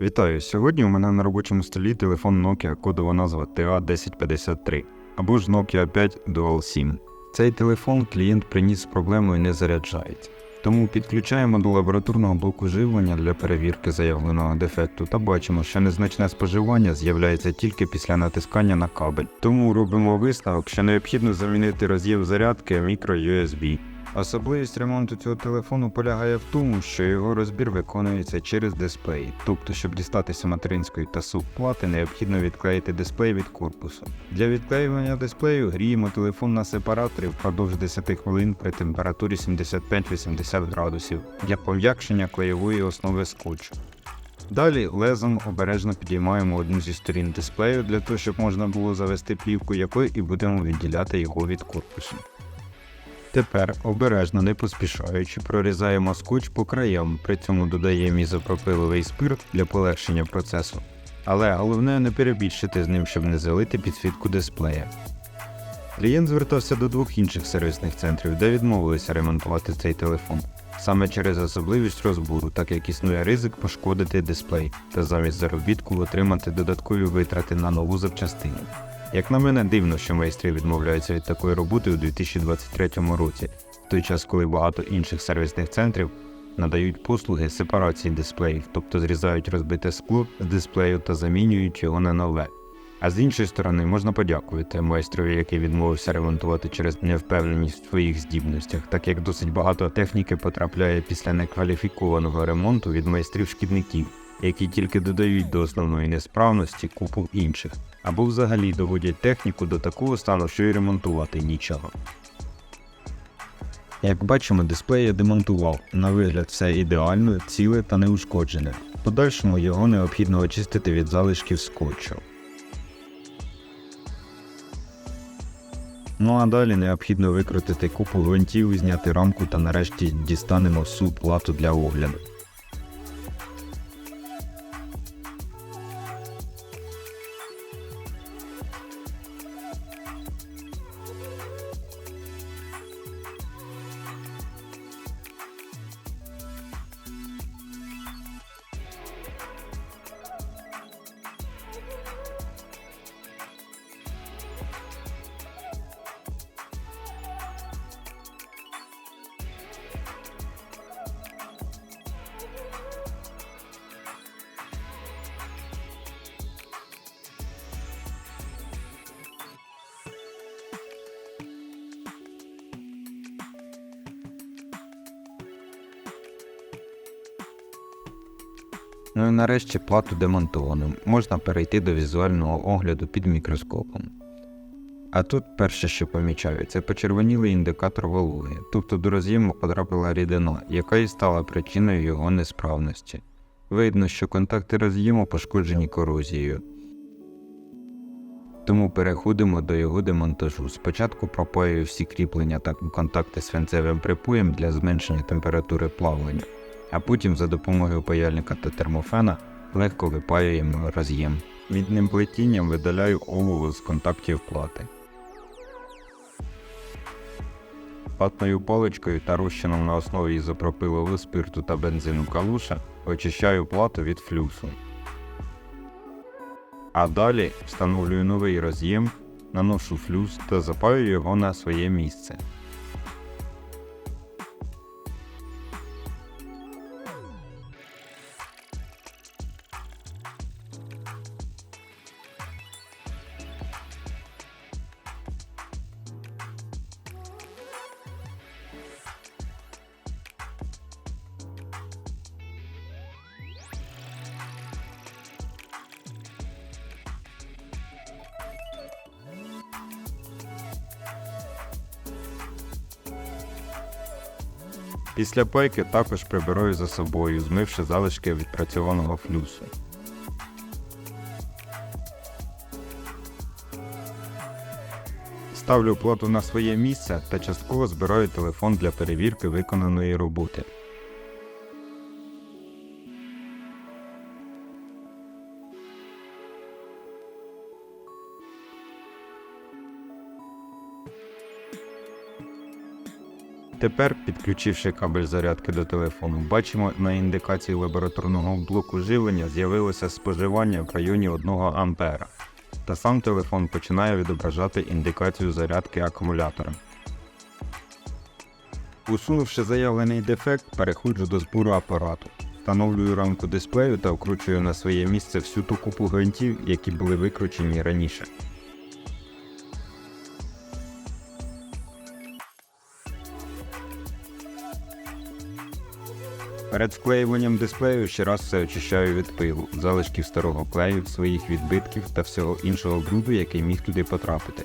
Вітаю! Сьогодні у мене на робочому столі телефон Nokia, кодова назва TA1053 або ж Nokia 5 Dual SIM. Цей телефон клієнт приніс з проблемою не заряджається. Тому підключаємо до лабораторного блоку живлення для перевірки заявленого дефекту та бачимо, що незначне споживання з'являється тільки після натискання на кабель. Тому робимо висновок, що необхідно замінити роз'єм зарядки microUSB. Особливість ремонту цього телефону полягає в тому, що його розбір виконується через дисплей, тобто, щоб дістатися материнської та субплати, необхідно відклеїти дисплей від корпусу. Для відклеювання дисплею гріємо телефон на сепараторі впродовж 10 хвилин при температурі 75-80 градусів для пом'якшення клеєвої основи скотчу. Далі лезом обережно підіймаємо одну зі сторін дисплею для того, щоб можна було завести плівку, якою і будемо відділяти його від корпусу. Тепер обережно, не поспішаючи, прорізаємо скотч по краям, при цьому додаємо ізопропиловий спирт для полегшення процесу. Але головне не перебільшити з ним, щоб не залити підсвітку дисплея. Клієнт звертався до двох інших сервісних центрів, де відмовилися ремонтувати цей телефон. Саме через особливість розбору, так як існує ризик пошкодити дисплей та замість заробітку отримати додаткові витрати на нову запчастину. Як на мене, дивно, що майстри відмовляються від такої роботи у 2023 році, в той час, коли багато інших сервісних центрів надають послуги сепарації дисплеїв, тобто зрізають розбите скло з дисплею та замінюють його на нове. А з іншої сторони, можна подякувати майстрові, який відмовився ремонтувати через невпевненість в своїх здібностях, так як досить багато техніки потрапляє після некваліфікованого ремонту від майстрів шкідників, які тільки додають до основної несправності купу інших, або взагалі доводять техніку до такого стану, що й ремонтувати нічого. Як бачимо, дисплей я демонтував. На вигляд все ідеально, ціле та неушкоджене. Подальшому його необхідно очистити від залишків скотчу. Ну а далі необхідно викрутити купу гвинтів, зняти рамку та нарешті дістанемо всю плату для огляду. Ну і нарешті плату демонтовано. Можна перейти до візуального огляду під мікроскопом. А тут перше, що помічаю, це почервонілий індикатор вологи, тобто до роз'єму потрапила рідина, яка і стала причиною його несправності. Видно, що контакти роз'єму пошкоджені корозією. Тому переходимо до його демонтажу. Спочатку пропаюю всі кріплення та контакти свинцевим припоєм для зменшення температури плавлення а потім за допомогою паяльника та термофена легко випаюємо роз'єм. Мідним плетінням видаляю олово з контактів плати. Патною паличкою та розчином на основі ізопропилового спирту та бензину калуша очищаю плату від флюсу. А далі встановлюю новий роз'єм, наношу флюс та запаю його на своє місце. Після пайки також прибираю за собою, змивши залишки відпрацьованого флюсу. Ставлю плату на своє місце та частково збираю телефон для перевірки виконаної роботи. Тепер, підключивши кабель зарядки до телефону, бачимо на індикації лабораторного блоку живлення з'явилося споживання в районі 1 А. Та сам телефон починає відображати індикацію зарядки акумулятора. Усунувши заявлений дефект, переходжу до збору апарату. Встановлюю рамку дисплею та вкручую на своє місце всю ту купу гвинтів, які були викручені раніше. Перед вклеюванням дисплею ще раз все очищаю від пилу, залишків старого клею, своїх відбитків та всього іншого бруду, який міг туди потрапити.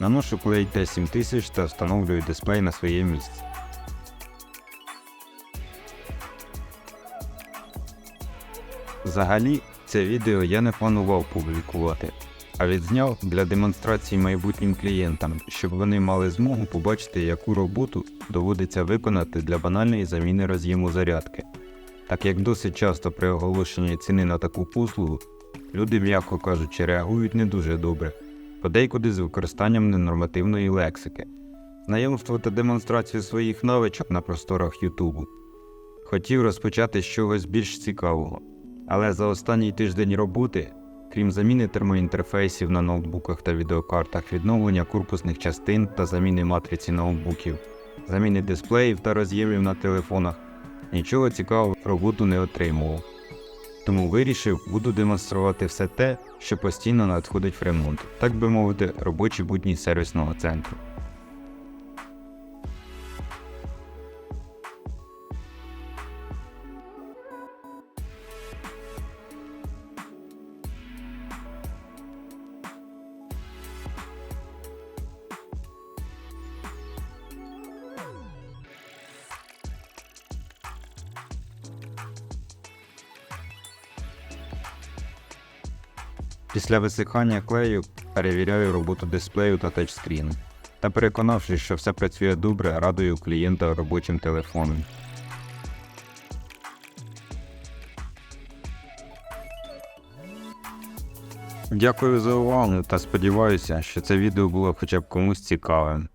Наношу клей Т7000 та встановлюю дисплей на своє місце. Взагалі, це відео я не планував публікувати, а відзняв для демонстрації майбутнім клієнтам, щоб вони мали змогу побачити, яку роботу доводиться виконати для банальної заміни роз'єму зарядки. Так як досить часто при оголошенні ціни на таку послугу люди, м'яко кажучи, реагують не дуже добре, подейкуди з використанням ненормативної лексики. Знайомство та демонстрацію своїх навичок на просторах Ютубу. Хотів розпочати з чогось більш цікавого. Але за останній тиждень роботи, крім заміни термоінтерфейсів на ноутбуках та відеокартах, відновлення корпусних частин та заміни матриці ноутбуків, заміни дисплеїв та роз'ємів на телефонах, нічого цікавого роботу не отримував. Тому вирішив, буду демонструвати все те, що постійно надходить в ремонт, так би мовити, робочі будні сервісного центру. Після висихання клею перевіряю роботу дисплею та тачскріну. Та переконавшись, що все працює добре, радую клієнта робочим телефоном. Дякую за увагу та сподіваюся, що це відео було хоча б комусь цікавим.